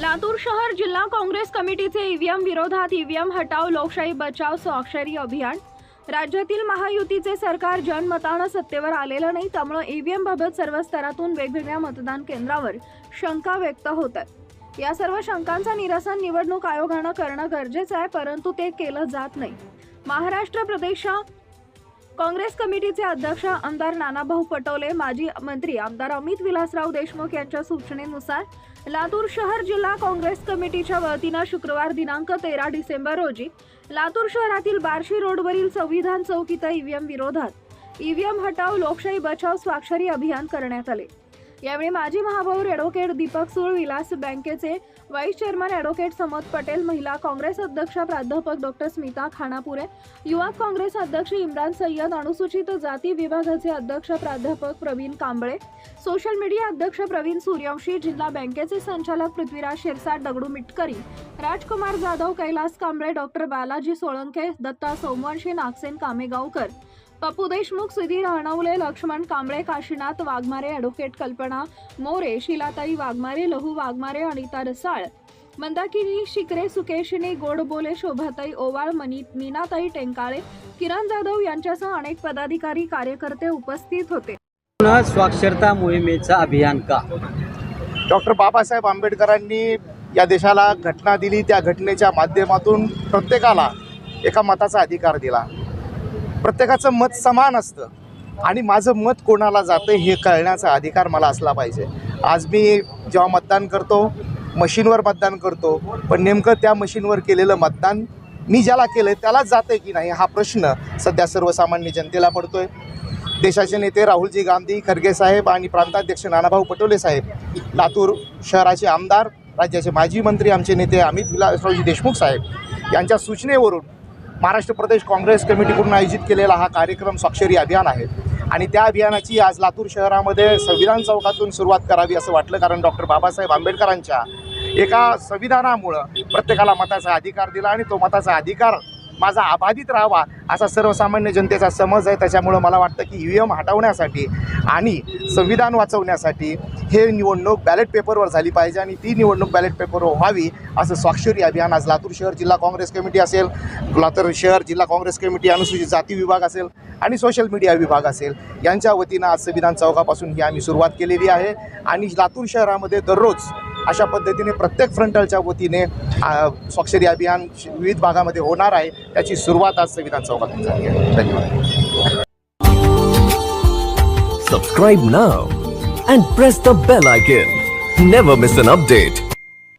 लातूर शहर जिल्हा काँग्रेस कमिटीचे ईव्हीएम विरोधात ईव्हीएम हटाव लोकशाही बचाव स्वाक्षरी अभियान. राज्यातील महायुतीचे सरकार जनमतानं सत्तेवर आलेलं नाही त्यामुळे ईव्हीएम बाबत सर्व स्तरातून वेगवेगळ्या मतदान केंद्रावर शंका व्यक्त होत आहेत या सर्व शंकांचं निरसन निवडणूक आयोगानं करणं गरजेचं आहे परंतु ते केलं जात नाही. महाराष्ट्र प्रदेशा काँग्रेस कमिटीचे अध्यक्ष आमदार नानाभाऊ पटोले माजी मंत्री आमदार अमित विलासराव देशमुख यांच्या सूचनेनुसार लातूर शहर जिल्हा काँग्रेस कमिटीच्या वतीनं शुक्रवार दिनांक तेरा डिसेंबर रोजी लातूर शहरातील बार्शी रोडवरील संविधान चौक इथं ईव्हीएम विरोधात ईव्हीएम हटाव लोकशाही बचाव स्वाक्षरी अभियान करण्यात आले. यावेळी माजी महापौर ॲडव्होकेट दीपक सूळ विलास बँकेचे vice chairman advocate Samad Patel महिला काँग्रेस अध्यक्ष प्राध्यापक डॉक्टर स्मिता खानापुरे युवा काँग्रेस अध्यक्ष इम्रान सय्यद अनुसूचित जाती विभागाचे अध्यक्ष प्राध्यापक प्रवीण कांबळे सोशल मीडिया अध्यक्ष प्रवीण सूर्यवंशी जिल्हा बँकेचे संचालक पृथ्वीराज शिरसाट दगडू मिटकरी राजकुमार जाधव कैलास कांबळे डॉक्टर बालाजी सोळंके दत्ता सोमवंशी नागसेन कामेगावकर पप्पू देशमुख सुधीर हणवले लक्ष्मण कांबळे काशीनाथ वाघमारे ॲडव्होकेट कल्पना मोरे शिलाताई वाघमारे लहू वाघमारे अनिता रसाळ मंदाकिनी शिकरे सुकेशिनी गोडबोले शोभाताई ओवाळ मनी मीनाताई टेंकाळे किरण जाधव यांच्यासह अनेक पदाधिकारी कार्यकर्ते उपस्थित होते. पुन्हा स्वाक्षरता मोहिमेचं अभियान का? डॉक्टर बाबासाहेब आंबेडकरांनी या देशाला घटना दिली. त्या घटनेच्या माध्यमातून प्रत्येकाला एका मताचा अधिकार दिला. प्रत्येकाचं मत समान असतं. आणि माझं मत कोणाला जातं हे कळण्याचा अधिकार मला असला पाहिजे. आज मी जेव्हा मतदान करतो मशीनवर मतदान करतो पण नेमकं त्या मशीनवर केलेलं मतदान मी ज्याला केलं त्यालाच जातं की नाही हा प्रश्न सध्या सर्वसामान्य जनतेला पडतो आहे देशाचे नेते राहुलजी गांधी खरगे साहेब आणि प्रांताध्यक्ष नानाभाऊ पटोले साहेब लातूर शहराचे आमदार राज्याचे माजी मंत्री आमचे नेते अमित विलासरावजी देशमुख साहेब यांच्या सूचनेवरून महाराष्ट्र प्रदेश काँग्रेस कमिटीकडून आयोजित केलेला हा कार्यक्रम स्वाक्षरी अभियान आहे. आणि त्या अभियानाची आज लातूर शहरामध्ये संविधान चौकातून सुरुवात करावी असं वाटलं कारण डॉक्टर बाबासाहेब आंबेडकरांच्या एका संविधानामुळं प्रत्येकाला मताचा अधिकार दिला आणि तो मताचा अधिकार माझा अबाधित राहावा असा सर्वसामान्य जनतेचा समज आहे. त्याच्यामुळं मला वाटतं की ई व्ही एम हटवण्यासाठी आणि संविधान वाचवण्यासाठी हे निवडणूक बॅलेट पेपरवर झाली पाहिजे आणि ती निवडणूक बॅलेट पेपरवर व्हावी असं स्वाक्षरी अभियान आज लातूर शहर जिल्हा काँग्रेस कमिटी असेल लातूर शहर जिल्हा काँग्रेस कमिटी अनुसूचित जाती विभाग असेल आणि सोशल मीडिया विभाग असेल यांच्या वतीनं आज संविधान चौकापासून ही आम्ही सुरुवात केलेली आहे. आणि लातूर शहरामध्ये दररोज अशा पद्धतीने प्रत्येक फ्रंटलच्या वतीने स्वाक्षरी अभियान विविध भागामध्ये होणार आहे. त्याची सुरुवात आज संविधान चौकातून झाली आहे. धन्यवाद. सबस्क्राईब ना and press the bell icon never miss an update